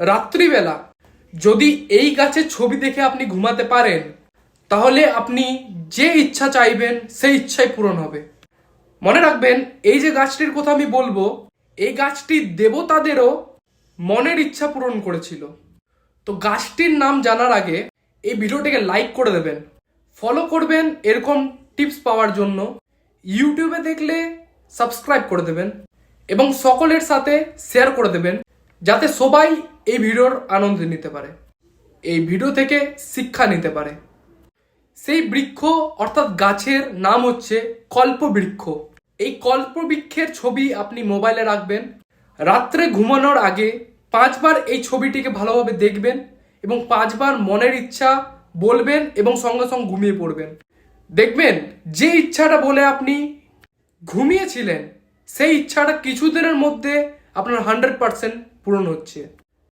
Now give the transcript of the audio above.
রাত্রিবেলা যদি এই গাছের ছবি দেখে আপনি ঘুমাতে পারেন, তাহলে আপনি যে ইচ্ছা চাইবেন, সেই ইচ্ছাই পূরণ হবে। মনে রাখবেন, এই যে গাছটির কথা আমি বলব, এই গাছটি দেবতাদেরও মনের ইচ্ছা পূরণ করেছিল। তো গাছটির নাম জানার আগে এই ভিডিওটিকে লাইক করে দেবেন ফলো করবেন, এরকম টিপস পাওয়ার জন্য। ইউটিউবে দেখলে সাবস্ক্রাইব করে দেবেন এবং সকলের সাথে শেয়ার করে দেবেন, যাতে সবাই এই ভিডিওর আনন্দ নিতে পারে। এই ভিডিও থেকে শিক্ষা নিতে পারে। সেই বৃক্ষ, অর্থাৎ গাছের নাম হচ্ছে কল্পবৃক্ষ। এই কল্পবৃক্ষের ছবি আপনি মোবাইলে রাখবেন। রাত্রে ঘুমানোর আগে পাঁচবার এই ছবিটিকে ভালোভাবে দেখবেন এবং পাঁচবার মনের ইচ্ছা বলবেন এবং সঙ্গে সঙ্গে ঘুমিয়ে পড়বেন। দেখবেন, যে ইচ্ছাটা বলে আপনি ঘুমিয়েছিলেন, সেই ইচ্ছাটা কিছুদিনের মধ্যে আপনার হান্ড্রেড পার্সেন্ট পূরণ হচ্ছে।